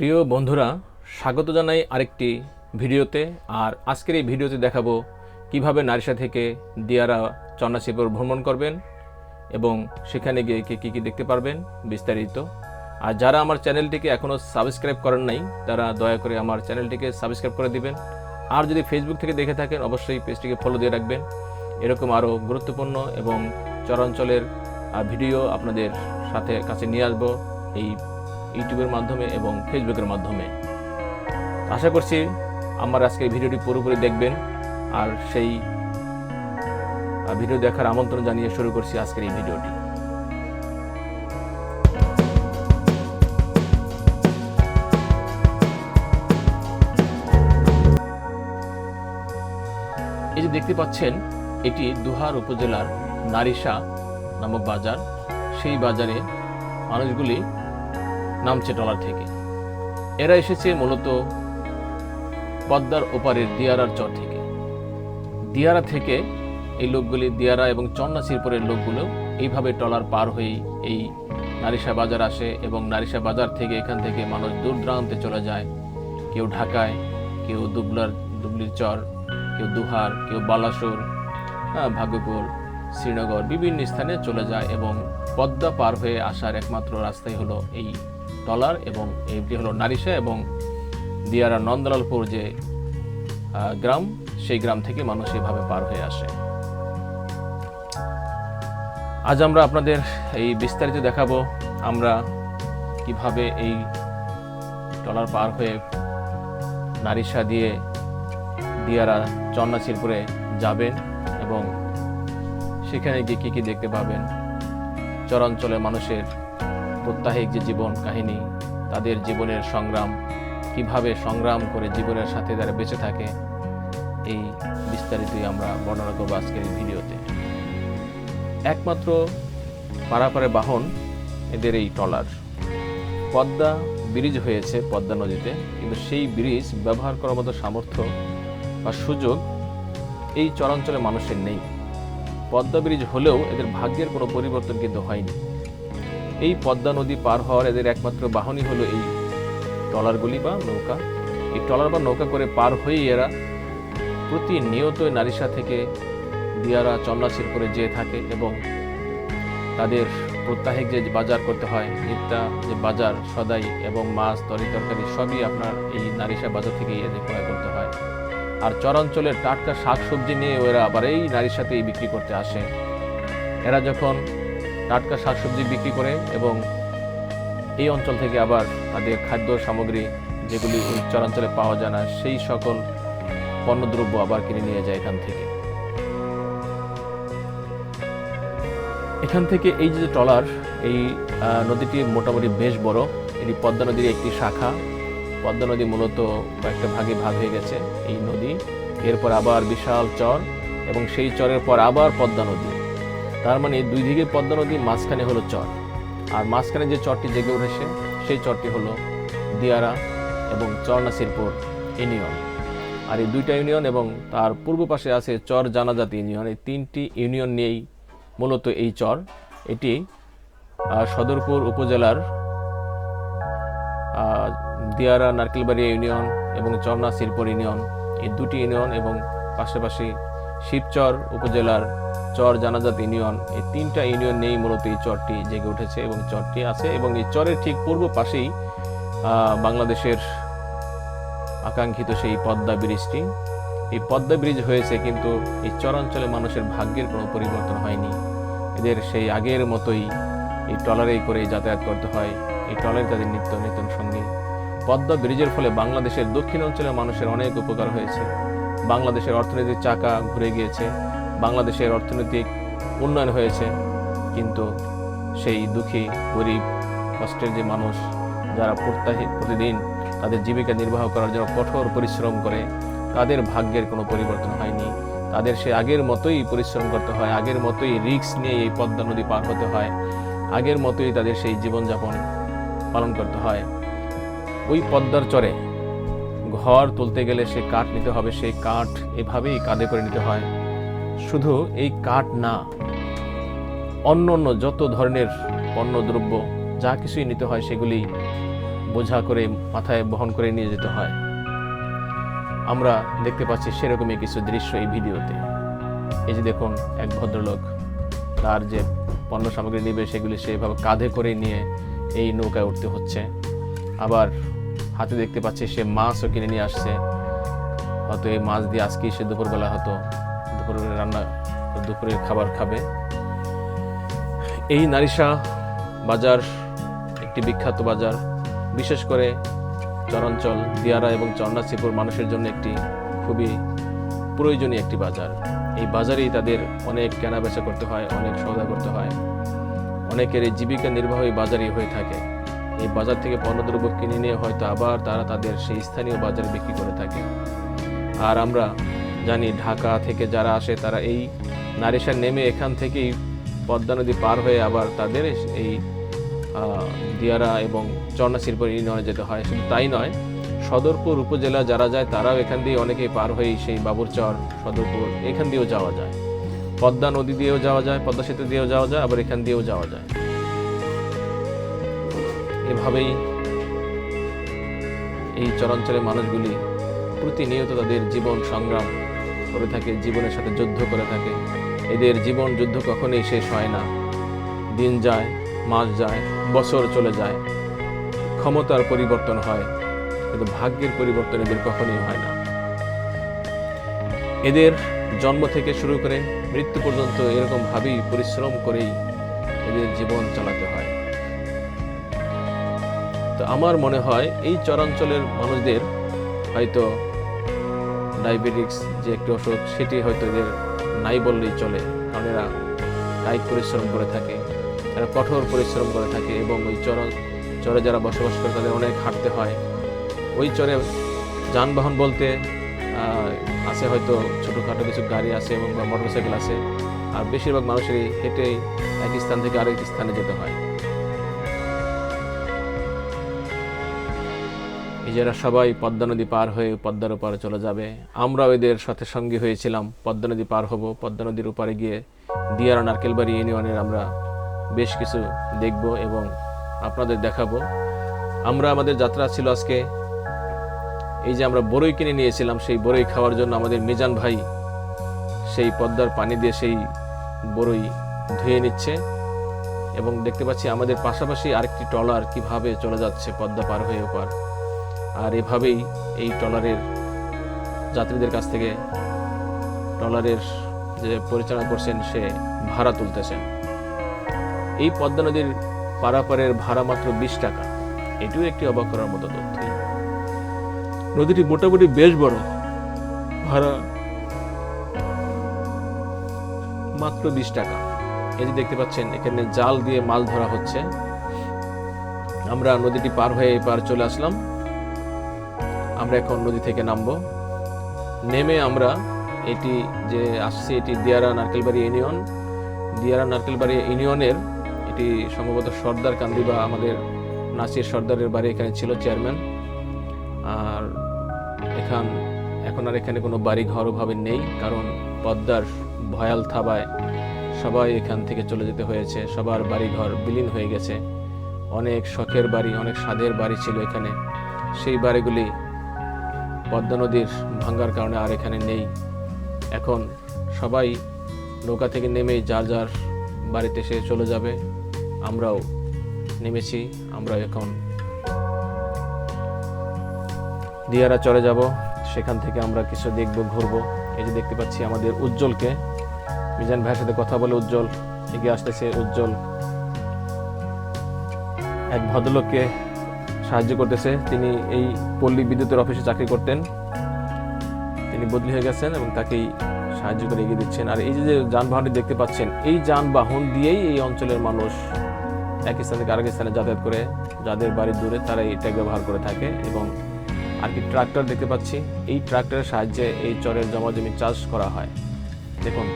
প্রিয় বন্ধুরা, স্বাগত জানাই আরেকটি ভিডিওতে। আর আজকের এই ভিডিওতে দেখাবো কীভাবে নারিশা থেকে দিয়ারা চন্নাশিপুর ভ্রমণ করবেন এবং সেখানে গিয়ে কি কী কী দেখতে পারবেন বিস্তারিত। আর যারা আমার চ্যানেলটিকে এখনও সাবস্ক্রাইব করেন নাই, তারা দয়া করে আমার চ্যানেলটিকে সাবস্ক্রাইব করে দিবেন। আর যদি ফেসবুক থেকে দেখে থাকেন, অবশ্যই পেজটিকে ফলো দিয়ে রাখবেন। এরকম আরও গুরুত্বপূর্ণ এবং চরাঞ্চলের ভিডিও আপনাদের সাথে কাছে নিয়ে আসব এই ইউটিউবের মাধ্যমে এবং ফেসবুকের মাধ্যমে। আশা করছি আমার আজকের ভিডিওটি পুরোপুরি দেখবেন আর সেই ভিডিও দেখার আমন্ত্রণ জানিয়ে শুরু করছি আজকের এই ভিডিওটি। এই যে দেখতে পাচ্ছেন, এটি দুহার উপজেলার নারিশা নামক বাজার। সেই বাজারে মানুষগুলি নামছে টলার থেকে। এরা এসেছে মূলত পদ্মার ওপারের দিয়ারার চর থেকে। দিয়ারা থেকে এই লোকগুলি দিয়ারা এবং চন্না শিরপুরের লোকগুলো এইভাবে টলার পার হয়েই এই নারিশা বাজার আসে এবং নারিশা বাজার থেকে এখান থেকে মানুষ দূর দূরান্তে চলে যায়। কেউ ঢাকায় কেউ দুবলার দুবলির চর কেউ দুহার কেউ বালাসোর হ্যাঁ, ভাগ্যপুর শ্রীনগর বিভিন্ন স্থানে চলে যায় এবং পদ্মা পার হয়ে আসার একমাত্র রাস্তাই হলো এই টলার এবং এইটি হলো নারিশা এবং দিয়ারা নন্দলালপুর যে গ্রাম, সেই গ্রাম থেকে মানুষ এভাবে পার হয়ে আসে। আজ আমরা আপনাদের এই বিস্তারিত দেখাবো আমরা কীভাবে এই টলার পার হয়ে নারিশা দিয়ে দিয়ারা চন্নাশিরপুরে যাবেন এবং সেখানে গিয়ে কী কী দেখতে পাবেন চরাঞ্চলে মানুষের প্রত্যাহিক যে জীবন কাহিনী, তাদের জীবনের সংগ্রাম, কীভাবে সংগ্রাম করে জীবনের সাথে তারা বেঁচে থাকে, এই বিস্তারিতই আমরা বর্ণনা করব আজকের এই ভিডিওতে। একমাত্র পারাপারে বাহন এদের এই ট্রলার। পদ্মা ব্রিজ হয়েছে পদ্মা নদীতে কিন্তু সেই ব্রিজ ব্যবহার করার মতো সামর্থ্য বা সুযোগ এই চরাঞ্চলে মানুষের নেই। পদ্মা ব্রিজ হলেও এদের ভাগ্যের কোনো পরিবর্তন কিন্তু হয়নি। এই পদ্মা নদী পার হওয়ার এদের একমাত্র বাহনই হলো এই ট্রলারগুলি বা নৌকা। এই ট্রলার বা নৌকা করে পার হয়েই এরা প্রতিনিয়ত নারিশা থেকে দিয়ারা চন্নাশিরপুরে যেয়ে থাকে এবং তাদের প্রত্যাহিক যে বাজার করতে হয় নিত্যা যে বাজার, সদাই এবং মাছ, তরি তরকারি সবই আপনার এই নারিশা বাজার থেকেই এদের ক্রয় করতে হয়। আর চরাঞ্চলের টাটকা শাক সবজি নিয়ে ওরা আবার এই নারীর সাথেই বিক্রি করতে আসে। এরা যখন টাটকা শাকসবজি বিক্রি করে এবং এই অঞ্চল থেকে আবার তাদের খাদ্য সামগ্রী যেগুলি চরাঞ্চলে পাওয়া যায় না, সেই সকল পণ্যদ্রব্য আবার কিনে নিয়ে যায় এখান থেকে। এখান থেকে এই যে ট্রলার, এই নদীটি মোটামুটি বেশ বড়। এটি পদ্মা নদীর একটি শাখা। পদ্মা নদী মূলত কয়েকটা ভাগে ভাগ হয়ে গেছে এই নদী। এরপর আবার বিশাল চর এবং সেই চরের পর আবার পদ্মা নদী। তার মানে দুই দিকে পদ্মা নদী মাঝখানে হলো চর। আর মাঝখানে যে চরটি জেগে উঠেছে, সেই চরটি হলো দিয়ারা এবং চরনাসিরপুর ইউনিয়ন। আর এই দুইটা ইউনিয়ন এবং তার পূর্ব পাশে আছে চর জানাজাতি ইউনিয়ন। এই তিনটি ইউনিয়ন নিয়েই মূলত এই চর। এটি সদরপুর উপজেলার দিয়ারা নারকেলবাড়ি ইউনিয়ন এবং চরনা শিল্পর ইউনিয়ন। এই দুটি ইউনিয়ন এবং পাশাপাশি শিবচর উপজেলার চর, জানাজাত, ইউনিয়ন, এই তিনটা ইউনিয়ন নিয়েই মূলত এই চরটি জেগে উঠেছে এবং চরটি আছে এবং এই চরের ঠিক পূর্ব পাশেই বাংলাদেশের আকাঙ্ক্ষিত সেই পদ্মা ব্রিজটি। এই পদ্মা ব্রিজ হয়েছে কিন্তু এই চরাঞ্চলে মানুষের ভাগ্যের কোনো পরিবর্তন হয়নি। এদের সেই আগের মতোই এই ট্রলারেই করে যাতায়াত করতে হয়। এই ট্রলারে তাদের নিত্য নতুন সঙ্গী। পদ্মা ব্রিজের ফলে বাংলাদেশের দক্ষিণ অঞ্চলের মানুষের অনেক উপকার হয়েছে। বাংলাদেশের অর্থনৈতিক চাকা ঘুরে গিয়েছে। বাংলাদেশের অর্থনৈতিক উন্নয়ন হয়েছে, কিন্তু সেই দুঃখী, গরিব, কষ্টের যে মানুষ, যারা প্রত্যাহী, প্রতিদিন তাদের জীবিকা নির্বাহ করার জন্য কঠোর পরিশ্রম করে, তাদের ভাগ্যের কোনো পরিবর্তন হয়নি। তাদের সে আগের মতোই পরিশ্রম করতে হয়, আগের মতোই রিস্ক নিয়ে এই পদ্মা নদী পার হতে হয়, আগের মতোই তাদের সেই জীবনযাপন পালন করতে হয়। ওই পদ্মার চরে ঘর তুলতে গেলে সে কাঠ নিতে হবে সেই কাঠ এভাবেই কাঁধে করে নিতে হয়। শুধু এই কাঠ না, অন্য অন্য যত ধরনের পণ্যদ্রব্য, যা কিছুই নিতে হয় সেগুলি বোঝা করে মাথায় বহন করে নিয়ে যেতে হয়। আমরা দেখতে পাচ্ছি সেরকমই কিছু দৃশ্য এই ভিডিওতে। এই যে দেখুন, এক ভদ্রলোক তার যে পণ্য সামগ্রী নেবে সেগুলি সেভাবে কাঁধে করে নিয়ে এই নৌকায় উঠতে হচ্ছে। আবার হাতে দেখতে পাচ্ছি সে মাছও কিনে নিয়ে আসছে। হয়তো এই মাছ দিয়ে আজকেই সে দুপুরবেলা হয়তো দুপুরের রান্না, দুপুরের খাবার খাবে। এই নারিশা বাজার একটি বিখ্যাত বাজার। বিশেষ করে চরাঞ্চল, দিয়ারা এবং চন্নাসিপুর মানুষের জন্য একটি খুবই প্রয়োজনীয় একটি বাজার। এই বাজারেই তাদের অনেক কেনাবেচা করতে হয়, অনেক সৌদা করতে হয়। অনেকের এই জীবিকা নির্বাহ এই বাজারই হয়ে থাকে। এই বাজার থেকে পণ্যদ্রব্য কিনে নিয়ে হয়তো আবার তারা তাদের সেই স্থানীয় বাজারে বিক্রি করে থাকে। আর আমরা জানি ঢাকা থেকে যারা আসে, তারা এই নারিশার নেমে এখান থেকেই পদ্মা নদী পার হয়ে আবার তাদের এই দিয়ারা এবং চর্ণাশিল্প ইউনিয়নে যেতে হয়। শুধু তাই নয়, সদরপুর উপজেলা যারা যায়, তারাও এখান দিয়ে অনেকেই পার হয়েই সেই বাবুরচর সদরপুর এখান দিয়েও যাওয়া যায়। পদ্মা নদী দিয়েও যাওয়া যায়, পদ্মা সেতু দিয়েও যাওয়া যায়, আবার এখান দিয়েও যাওয়া যায়। এভাবেই এই চরাঞ্চলের মানুষগুলি প্রতিনিয়ত তাদের জীবন সংগ্রাম করে থাকে, জীবনের সাথে যুদ্ধ করে থাকে। এদের জীবন যুদ্ধ কখনোই শেষ হয় না। দিন যায়, মাস যায়, বছর চলে যায়। ক্ষমতার পরিবর্তন হয়, কিন্তু ভাগ্যের পরিবর্তন এদের কখনোই হয় না। এদের জন্ম থেকে শুরু করে মৃত্যু পর্যন্ত এরকম ভাবেই পরিশ্রম করেই এদের জীবন চালাতে হয়। তো আমার মনে হয় এই চরাঞ্চলের মানুষদের হয়তো ডায়াবেটিক্স যে একটি অসুখ সেটি হয়তো এদের নাই বললেই চলে। কারণ এরা কায়িক পরিশ্রম করে থাকে এরা কঠোর পরিশ্রম করে থাকে এবং ওই চর, চরে যারা বসবাস করে তাদের অনেক হাঁটতে হয়। ওই চরে যানবাহন বলতে আছে হয়তো ছোটোখাটো কিছু গাড়ি আছে এবং মোটরসাইকেল আছে। আর বেশিরভাগ মানুষেরই হেঁটেই এক স্থান থেকে আরেক স্থানে যেতে হয়। যারা সবাই পদ্মা নদী পার হয়ে পদ্মার ওপারে চলে যাবে। আমরাও এদের সাথে সঙ্গী হয়েছিলাম। পদ্মা নদী পার হব, পদ্মা নদীর ওপারে গিয়ে দিয়ারা নারকেলবাড়ি ইউনিয়নের আমরা বেশ কিছু দেখব এবং আপনাদের দেখাবো। আমরা আমাদের যাত্রা ছিল আজকে এই যে আমরা বড়ই কিনে নিয়েছিলাম, সেই বড়ই খাওয়ার জন্য আমাদের মিজান ভাই সেই পদ্মার পানি দিয়ে সেই বড়ই ধুয়ে নিচ্ছে এবং দেখতে পাচ্ছি আমাদের পাশাপাশি আরেকটি ট্রলার কীভাবে চলে যাচ্ছে পদ্মা পার হয়ে ওপার। আর এভাবেই এই ট্রলারের যাত্রীদের কাছ থেকে ট্রলারের যে পরিচালনা করছেন সে ভাড়া তুলতেছেন। এই পদ্মা নদীর পারাপারের ভাড়া মাত্র বিশ টাকা। এটিও একটি অবাক করার মতো তথ্য। নদীটি মোটামুটি বেশ বড়। ভাড়া মাত্র বিশ টাকা। এই যে দেখতে পাচ্ছেন, এখানে জাল দিয়ে মাছ ধরা হচ্ছে। আমরা নদীটি পার হয়ে এপার চলে আসলাম। আমরা এখন নদী থেকে নামবো। নেমে আমরা এটি যে আসছে, এটি দিয়ারা নারকেলবাড়ি ইউনিয়ন। দিয়ারা নারকেলবাড়ি ইউনিয়নের এটি সম্ভবত সর্দার কান্দি বা আমাদের নাসির সর্দারের বাড়ি এখানে ছিল চেয়ারম্যান। আর এখান, এখন আর এখানে কোনো বাড়ি ঘর ওভাবে নেই, কারণ পদ্মার ভয়াল থাবায় সবাই এখান থেকে চলে যেতে হয়েছে। সবার বাড়ি ঘর বিলীন হয়ে গেছে। অনেক শখের বাড়ি, অনেক স্বাদের বাড়ি ছিল এখানে। সেই বাড়িগুলি পদ্মা নদীর ভাঙ্গার কারণে আর এখানে নেই। এখন সবাই নৌকা থেকে নেমেই যার যার বাড়িতে সে চলে যাবে, আমরাও নেমেছি, আমরা এখন দিয়ারা চলে যাব। সেখান থেকে আমরা কিছু দেখব, ঘুরবো। এই যে দেখতে পাচ্ছি আমাদের উজ্জ্বলকে। মিজান ভাইয়ের সাথে কথা বলে উজ্জ্বল এগিয়ে আসতেছে। উজ্জ্বল এক ভদ্রলোককে সাহায্য করতেছে। তিনি এই পল্লী বিদ্যুতের অফিসে চাকরি করতেন। তিনি বদলি হয়ে গেছেন এবং তাকেই সাহায্য করে এগিয়ে দিচ্ছেন। আর এই যে যানবাহনটি দেখতে পাচ্ছেন, এই যানবাহন দিয়েই এই অঞ্চলের মানুষ এক স্থান থেকে আরেক স্থানে যাতায়াত করে। যাদের বাড়ি দূরে তারা এটা ব্যবহার করে থাকে এবং আর কি ট্রাক্টর দেখতে পাচ্ছি। এই ট্রাক্টরের সাহায্যে এই চরের জমা জমি চাষ করা হয়। দেখুন,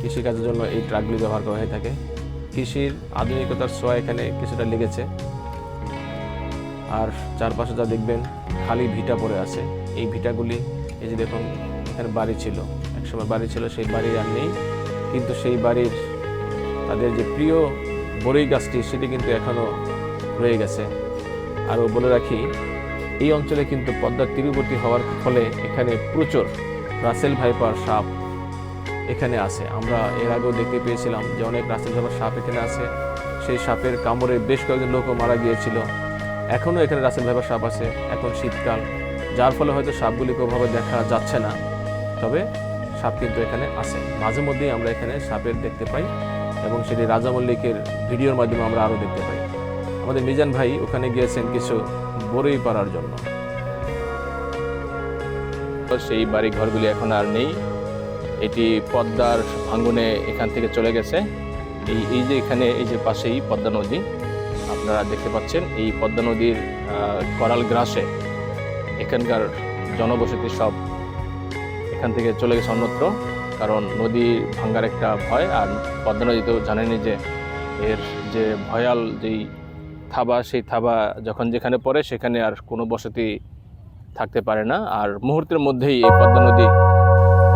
কৃষিকাজের জন্য এই ট্রাকগুলি ব্যবহার করা হয়ে থাকে। কৃষির আধুনিকতার ছোঁয়া এখানে কিছুটা লেগেছে। আর চারপাশে যা দেখবেন, খালি ভিটা পড়ে আছে। এই ভিটাগুলি, এই যে দেখুন, এখানে বাড়ি ছিল। একসময় বাড়ি ছিল, সেই বাড়ি আর নেই। কিন্তু সেই বাড়ির তাদের যে প্রিয় বড়ই গাছটি, সেটি কিন্তু এখনও রয়ে গেছে। আরও বলে রাখি, এই অঞ্চলে কিন্তু পদ্মার তীরবর্তী হওয়ার ফলে এখানে প্রচুর রাসেল ভাইপার সাপ এখানে আছে। আমরা এর আগেও দেখতে পেয়েছিলাম যে অনেক রাসেল ভাইপার সাপ এখানে আছে। সেই সাপের কামড়ে বেশ কয়েকজন লোকও মারা গিয়েছিল। এখনও এখানে রাসেল ভাইপার সাপ আছে, এখন শীতকাল। যার ফলে হয়তো সাপগুলিকে ওভাবে দেখা যাচ্ছে না। তবে সাপ কিন্তু এখানে আছে। মাঝে মধ্যেই আমরা এখানে সাপের দেখতে পাই এবং সেটি রাজা মল্লিকের ভিডিওর মাধ্যমে আমরা আরও দেখতে পাই। আমাদের মিজান ভাই ওখানে গিয়েছেন কিছু বড়ই পাড়ার জন্য। সেই বাড়ি ঘরগুলি এখন আর নেই। এটি পদ্মার ভাঙ্গনে এখান থেকে চলে গেছে। এই এই যে এখানে, এই যে পাশেই পদ্মা নদী। আপনারা দেখতে পাচ্ছেন এই পদ্মা নদীর করাল গ্রাসে এখানকার জনবসতি সব এখান থেকে চলে গেছে অন্যত্র। কারণ নদী ভাঙ্গার একটা ভয়, আর পদ্মা নদী তো জানেনই যে এর যে ভয়াল যেই থাবা, সেই থাবা যখন যেখানে পড়ে সেখানে আর কোনো বসতি থাকতে পারে না। আর মুহূর্তের মধ্যেই এই পদ্মা নদী,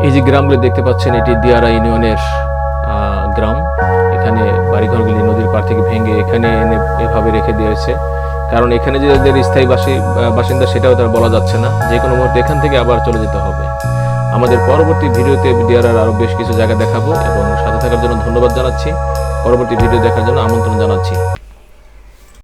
এই যে গ্রামগুলি দেখতে পাচ্ছেন, এটি দিয়ারা ইউনিয়নের গ্রাম। এখানে বাড়িঘরগুলি পাড় থেকে ভেঙে এখানে এনে এভাবে রেখে দিয়েছে কারণ এখানে যে যাদের স্থায়ী বাসী বাসিন্দা, সেটাও তার বলা যাচ্ছে না। যে কোনো মুহূর্তে এখান থেকে আবার চলে যেতে হবে। আমাদের পরবর্তী ভিডিওতে ডিআরআর আরও বেশ কিছু জায়গা দেখাবো এবং সাথে থাকার জন্য ধন্যবাদ জানাচ্ছি। পরবর্তী ভিডিও দেখার জন্য আমন্ত্রণ জানাচ্ছি।